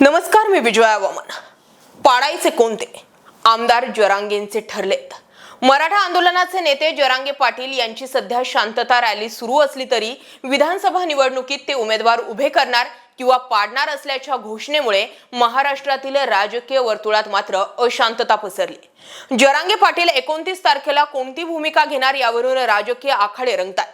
नमस्कार मी विजया वामन. पाडायचे कोणते? आमदार जरांगेंचे ठरलेत. मराठा आंदोलनाचे नेते जरांगे पाटील यांची सध्या शांतता रॅली सुरू असली तरी विधानसभा निवडणुकीत ते उमेदवार उभे करणार किंवा पाडणार असल्याच्या घोषणेमुळे महाराष्ट्रातील राजकीय वर्तुळात मात्र अशांतता पसरली. जरांगे पाटील एकोणतीस तारखेला कोणती भूमिका घेणार यावरून राजकीय आखाडे रंगतात.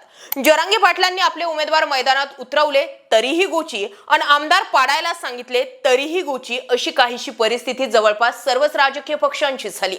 जरांगे पाटलांनी आपले उमेदवार मैदानात उतरवले तरीही गोची आणि आमदार पाडायला सांगितले तरीही गोची अशी काहीशी परिस्थिती जवळपास सर्वच राजकीय पक्षांची झाली.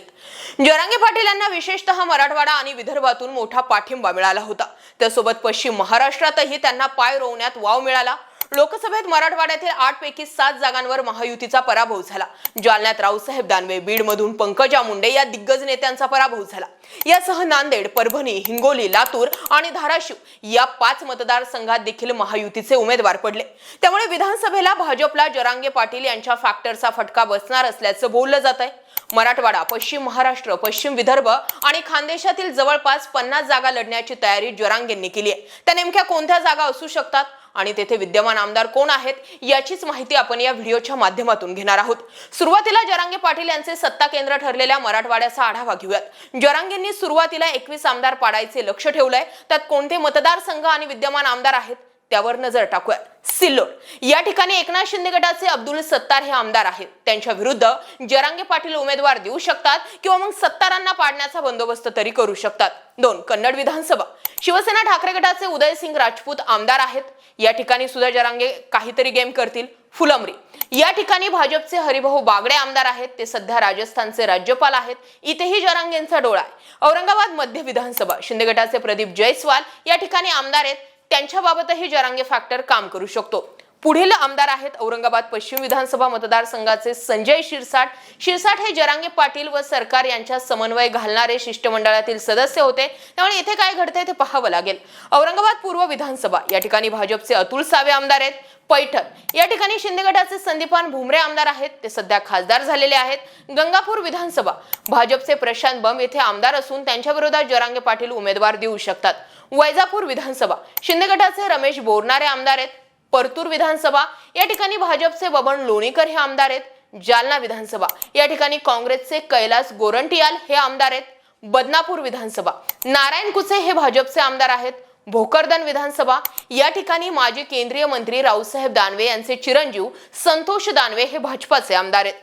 जरांगे पाटील यांना विशेषतः मराठवाडा आणि विदर्भातून मोठा पाठिंबा मिळाला होता. त्यासोबत पश्चिम महाराष्ट्रातही त्यांना पाय रोवण्यात वाव मिळाला. लोकसभेत मराठवाड्यातील आठ पैकी सात जागांवर महायुतीचा पराभव झाला. जालन्यात रावसाहेब दानवे बीडमधून पंकजा मुंडे या दिग्गज नेत्यांचा पराभव झाला. यासह नांदेड परभणी हिंगोली लातूर आणि धाराशिव या पाच मतदारसंघात देखील महायुतीचे उमेदवार पडले. त्यामुळे विधानसभेला भाजपला जरांगे पाटील यांच्या फॅक्टरचा फटका बसणार असल्याचं बोललं जात आहे. मराठवाडा पश्चिम महाराष्ट्र पश्चिम विदर्भ आणि खानदेशातील जवळपास पन्नास जागा लढण्याची तयारी जरांगेंनी केली आहे. त्या नेमक्या कोणत्या जागा असू शकतात? आणि तेथे विद्यमान आमदार कोण आहेत याचीच माहिती आपण या व्हिडिओच्या माध्यमातून घेणार आहोत. सुरुवातीला जरांगे पाटील यांचे सत्ता केंद्र ठरलेल्या मराठवाड्याचा आढावा घेऊयात. जरांगेंनी सुरुवातीला एकवीस आमदार पाडायचे लक्ष ठेवलंय. त्यात कोणते मतदारसंघ आणि विद्यमान आमदार आहेत त्यावर नजर टाकूयात. सिल्लोड. या ठिकाणी एकनाथ शिंदे गटाचे अब्दुल सत्तार हे आमदार आहेत. त्यांच्या विरुद्ध जरांगे पाटील उमेदवार देऊ शकतात किंवा मग सत्तारांना पाडण्याचा बंदोबस्त तरी करू शकतात. दोन कन्नड विधानसभा. शिवसेना ठाकरे गटाचे उदयसिंग राजपूत आमदार आहेत. या ठिकाणी सुद्धा जरांगे काहीतरी गेम करतील. फुलमरी या ठिकाणी भाजपचे हरिभाऊ बागडे आमदार आहेत. ते सध्या राजस्थानचे राज्यपाल आहेत. इथेही जरांगेंचा डोळा आहे. औरंगाबाद मध्य विधानसभा शिंदे गटाचे प्रदीप जयस्वाल या ठिकाणी आमदार आहेत. त्यांच्याबाबतही जरांगे फॅक्टर काम करू शकतो. पुढील आमदार आहेत औरंगाबाद पश्चिम विधानसभा मतदारसंघाचे संजय शिरसाट. शिरसाट हे जरांगे पाटील व सरकार यांच्या समन्वय घालणारे शिष्टमंडळातील सदस्य होते. त्यामुळे इथे काय घडतंय ते पाहावं लागेल. औरंगाबाद पूर्व विधानसभा या ठिकाणी भाजपचे अतुल सावे आमदार आहेत. पैठण या ठिकाणी शिंदे गटाचे संदीपान भुमरे आमदार आहेत. ते सध्या खासदार झालेले आहेत. गंगापूर विधानसभा भाजपचे प्रशांत बम येथे आमदार असून त्यांच्या विरोधात जरांगे पाटील उमेदवार देऊ शकतात. वैजापूर विधानसभा शिंदे गटाचे रमेश बोरणारे आमदार आहेत. परतूर विधानसभा या ठिकाणी भाजपचे बबन लोणीकर हे आमदार आहेत. जालना विधानसभा या ठिकाणी काँग्रेसचे कैलास गोरंटियाल हे आमदार आहेत. बदनापूर विधानसभा नारायण कुचे हे भाजपचे आमदार आहेत. भोकरदन विधानसभा या ठिकाणी माजी केंद्रीय मंत्री रावसाहेब दानवे यांचे चिरंजीव संतोष दानवे हे भाजपाचे आमदार आहेत.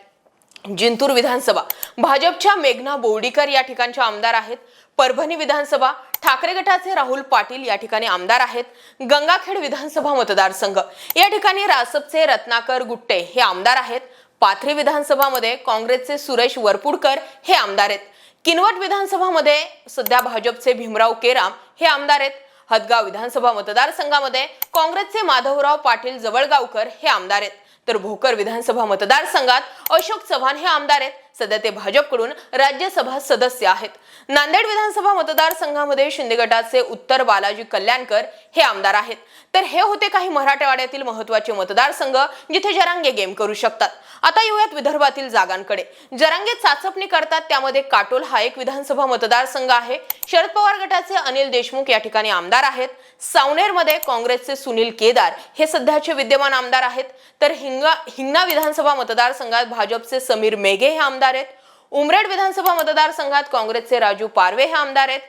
जिंतूर विधानसभा. भाजपच्या मेघना बोर्डीकर या ठिकाणच्या आमदार आहेत. परभणी विधानसभा ठाकरे गटाचे राहुल पाटील या ठिकाणी आमदार आहेत. गंगाखेड विधानसभा मतदारसंघ. या ठिकाणी रासपचे रत्नाकर गुट्टे हे आमदार आहेत. पाथरी विधानसभामध्ये काँग्रेसचे सुरेश वरपुडकर हे आमदार आहेत. किनवट विधानसभामध्ये सध्या भाजपचे भीमराव केराम हे आमदार आहेत. हदगाव विधानसभा मतदारसंघामध्ये काँग्रेसचे माधवराव पाटील जवळगावकर हे आमदार आहेत. तर भोकर विधानसभा मतदारसंघात अशोक चव्हाण हे आमदार आहेत. सध्या ते भाजपकडून राज्यसभा सदस्य आहेत. नांदेड विधानसभा मतदारसंघामध्ये शिंदे गटाचे उत्तर बालाजी कल्याणकर हे आमदार आहेत. तर हे होते काही मराठवाड्यातील महत्त्वाचे मतदारसंघ जिथे जरांगे गेम करू शकतात. आता येऊयात विदर्भातील जागांकडे. जरांगे चाचपणी करतात त्यामध्ये काटोल हा एक विधानसभा मतदारसंघ आहे. शरद पवार गटाचे अनिल देशमुख या ठिकाणी आमदार आहेत. सावनेरमध्ये काँग्रेसचे सुनील केदार हे सध्याचे विद्यमान आमदार आहेत. तर हिंगा हिंगणा विधानसभा मतदारसंघात भाजपचे समीर मेघे हे आमदार आहेत. उमरेड विधानसभा मतदारसंघात काँग्रेसचे राजू पारवे हे आमदार आहेत.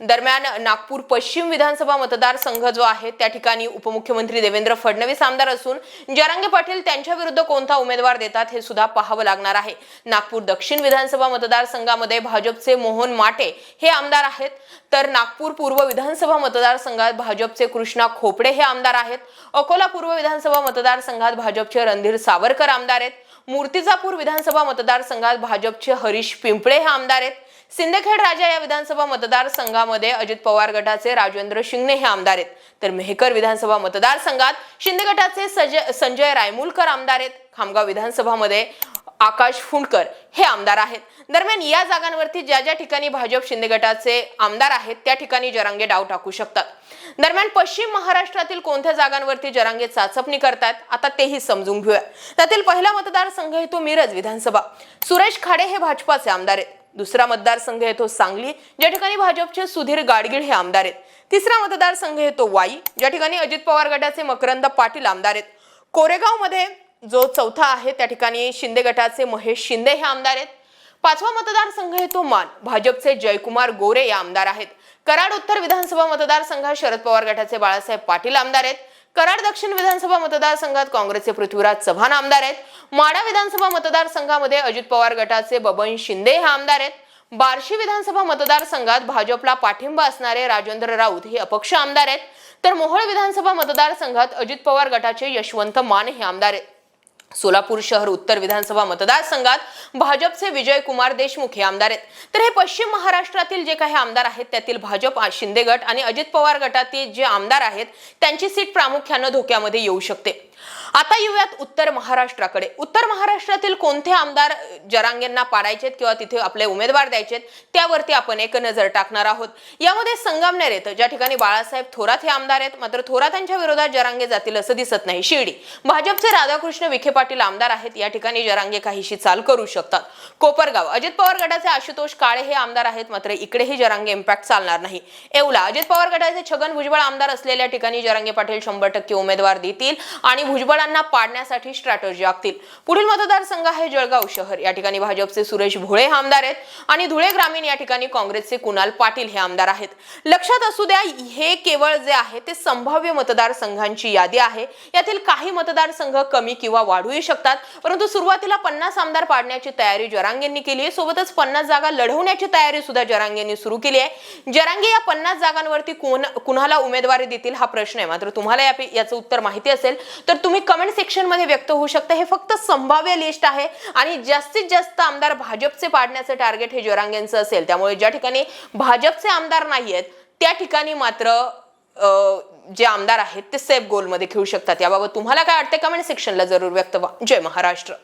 दरम्यान नागपूर पश्चिम विधानसभा मतदारसंघ जो आहे त्या ठिकाणी उपमुख्यमंत्री देवेंद्र फडणवीस आमदार असून जरांगे पाटील त्यांच्या विरुद्ध कोणता उमेदवार देतात हे सुद्धा पाहावं लागणार आहे. नागपूर दक्षिण विधानसभा मतदारसंघामध्ये भाजपचे मोहन माटे हे आमदार आहेत. तर नागपूर पूर्व विधानसभा मतदारसंघात भाजपचे कृष्णा खोपडे हे आमदार आहेत. अकोला पूर्व विधानसभा मतदारसंघात भाजपचे रणधीर सावरकर आमदार आहेत. मूर्तिजापूर विधानसभा मतदारसंघात भाजपचे हरीश पिंपळे हे आमदार आहेत. सिंदखेड राजा या विधानसभा मतदारसंघामध्ये अजित पवार गटाचे राजेंद्र शिंगणे हे आमदार आहेत. तर मेहकर विधानसभा मतदारसंघात शिंदे गटाचे सजय संजय रायमुलकर आमदार आहेत. खामगाव विधानसभामध्ये आकाश फुंडकर हे आमदार आहेत. दरम्यान या जागांवरती ज्या ज्या ठिकाणी भाजप शिंदे गटाचे आमदार आहेत त्या ठिकाणी जरांगे डाव टाकू शकतात. दरम्यान पश्चिम महाराष्ट्रातील कोणत्या जागांवरती जरांगे चाचपणी करतात आता तेही समजून घेऊया. त्यातील पहिला मतदारसंघ येतो मिरज विधानसभा. सुरेश खाडे हे भाजपाचे आमदार आहेत. दुसरा मतदारसंघ येतो सांगली. ज्या ठिकाणी भाजपचे सुधीर गाडगीळ हे आमदार आहेत. तिसरा मतदारसंघ येतो वाई. ज्या ठिकाणी अजित पवार गटाचे मकरंद पाटील आमदार आहेत. कोरेगावमध्ये जो चौथा आहे त्या ठिकाणी शिंदे गटाचे महेश शिंदे हे आमदार आहेत. पाचवा मतदारसंघ येतो मान. भाजपचे जयकुमार गोरे या आमदार आहेत. कराड उत्तर विधानसभा मतदारसंघात शरद पवार गटाचे बाळासाहेब पाटील आमदार आहेत. कराड दक्षिण विधानसभा मतदारसंघात काँग्रेसचे पृथ्वीराज चव्हाण आमदार आहेत. माडा विधानसभा मतदारसंघामध्ये अजित पवार गटाचे बबन शिंदे हे आमदार आहेत. बार्शी विधानसभा मतदारसंघात भाजपला पाठिंबा असणारे राजेंद्र राऊत हे अपक्ष आमदार आहेत. तर मोहोळ विधानसभा मतदारसंघात अजित पवार गटाचे यशवंत मान हे आमदार आहेत. सोलापूर शहर उत्तर विधानसभा मतदारसंघात भाजपचे विजय कुमार देशमुख हे आमदार आहेत. तर हे पश्चिम महाराष्ट्रातील जे काही आमदार आहेत त्यातील भाजप शिंदे गट आणि अजित पवार गटातील जे आमदार आहेत त्यांची सीट प्रामुख्यानं धोक्यामध्ये येऊ शकते. आता येऊयात उत्तर महाराष्ट्राकडे. उत्तर महाराष्ट्रातील कोणते आमदार जरांगेंना पाडायचेत किंवा तिथे आपले उमेदवार द्यायचेत त्यावरती आपण एक नजर टाकणार आहोत. यामध्ये संगमनेर येतं ज्या ठिकाणी बाळासाहेब थोरात हे आमदार आहेत. मात्र थोरातांच्या विरोधात जरांगे जातील असं दिसत नाही. शिर्डी. भाजपचे राधाकृष्ण विखे पाटील आमदार आहेत. या ठिकाणी जरांगे काहीशी चाल करू शकतात. कोपरगाव. अजित पवार गटाचे आशुतोष काळे हे आमदार आहेत. मात्र इकडेही जरांगे इम्पॅक्ट चालणार नाही. येवला. अजित पवार गटाचे छगन भुजबळ आमदार असलेल्या ठिकाणी जरांगे पाटील शंभर टक्के उमेदवार देतील आणि भुजबळ भुजबळांना पाडण्यासाठी स्ट्रॅटर्जी आखतील. पुढील मतदारसंघ आहे जळगाव शहर. या ठिकाणी भाजपचे सुरेश भोळे हे आमदार आहेत आणि धुळे ग्रामीण या ठिकाणी काँग्रेसचे कुणाल पाटील हे आमदार आहेत. लक्षात असू द्या हे केवळ जे आहे ते संभाव्य मतदारसंघांची यादी आहे. यातील काही मतदारसंघ कमी किंवा वाढूही शकतात. परंतु सुरुवातीला पन्नास आमदार पाडण्याची तयारी जरांगेंनी केली आहे. सोबतच पन्नास जागा लढवण्याची तयारी सुद्धा जरांगेंनी सुरू केली आहे. जरांगे या पन्नास जागांवरती कोण कुणाला उमेदवारी देतील हा प्रश्न आहे. मात्र तुम्हाला याचं उत्तर माहिती असेल तर तुम्ही कमेंट सेक्शनमध्ये व्यक्त होऊ शकतं. हे फक्त संभाव्य लिस्ट आहे आणि जास्तीत जास्त आमदार भाजपचे पाडण्याचं टार्गेट हे जोरांगेंचं असेल. त्यामुळे ज्या ठिकाणी भाजपचे आमदार नाही आहेत त्या ठिकाणी मात्र जे आमदार आहेत ते सेफ गोलमध्ये खेळू शकतात. याबाबत तुम्हाला काय वाटते कमेंट सेक्शनला जरूर व्यक्त व्हा. जय महाराष्ट्र.